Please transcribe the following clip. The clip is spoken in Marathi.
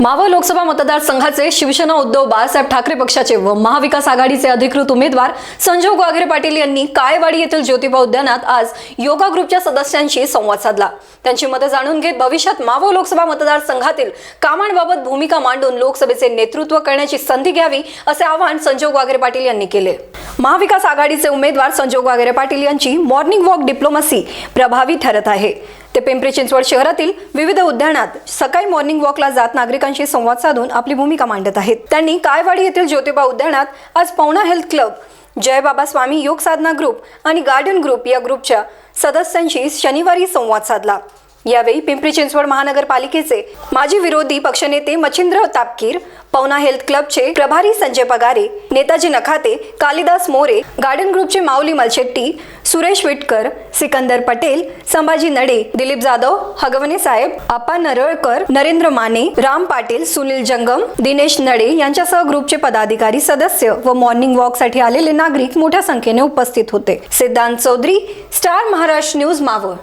मावळ लोकसभा मतदारसंघाचे शिवसेना उद्धव बाळासाहेब ठाकरे पक्षाचे व महाविकास आघाडीचे अधिकृत उमेदवार संजीव वाघेरे पाटील यांनी काळेवाडी येथील ज्योतिबा उद्यानात आज योगा ग्रुपच्या सदस्यांशी संवाद साधला. त्यांची मतं जाणून घेत भविष्यात मावळ लोकसभा मतदारसंघातील कामांबाबत भूमिका मांडून लोकसभेचे नेतृत्व करण्याची संधी घ्यावी असे आवाहन संजीव वाघेरे पाटील यांनी केले. महाविकास आघाडीचे उमेदवार संजोग वाघेरे पाटील यांची मॉर्निंग वॉक डिप्लोमसी प्रभावी ठरत आहे. ते पिंपरी चिंचवड शहरातील विविध उद्यानात सकाळी मॉर्निंग वॉकला जात नागरिकांशी संवाद साधून आपली भूमिका मांडत आहेत. त्यांनी कायवाडी येथील ज्योतिबा उद्यानात आज पवना हेल्थ क्लब जय बाबा स्वामी योग साधना ग्रुप आणि गार्डन ग्रुप या ग्रुपच्या सदस्यांशी शनिवारी संवाद साधला. यावेळी पिंपरी चिंचवड महानगरपालिकेचे माजी विरोधी पक्षनेते मच्छिंद्र तापकीर पवना हेल्थ क्लबचे प्रभारी संजय पगारे नेताजी नखाते कालिदास मोरे गार्डन ग्रुपचे माऊली मलशेट्टी सुरेश विटकर सिकंदर पटेल संभाजी नडे दिलीप जाधव हगवणे साहेब आप्पा नरळकर नरेंद्र माने राम पाटील सुनील जंगम दिनेश नडे यांच्यासह ग्रुपचे पदाधिकारी सदस्य व मॉर्निंग वॉकसाठी आलेले नागरिक मोठ्या संख्येने उपस्थित होते. Siddhant Chaudhari star Maharashtra news Maval.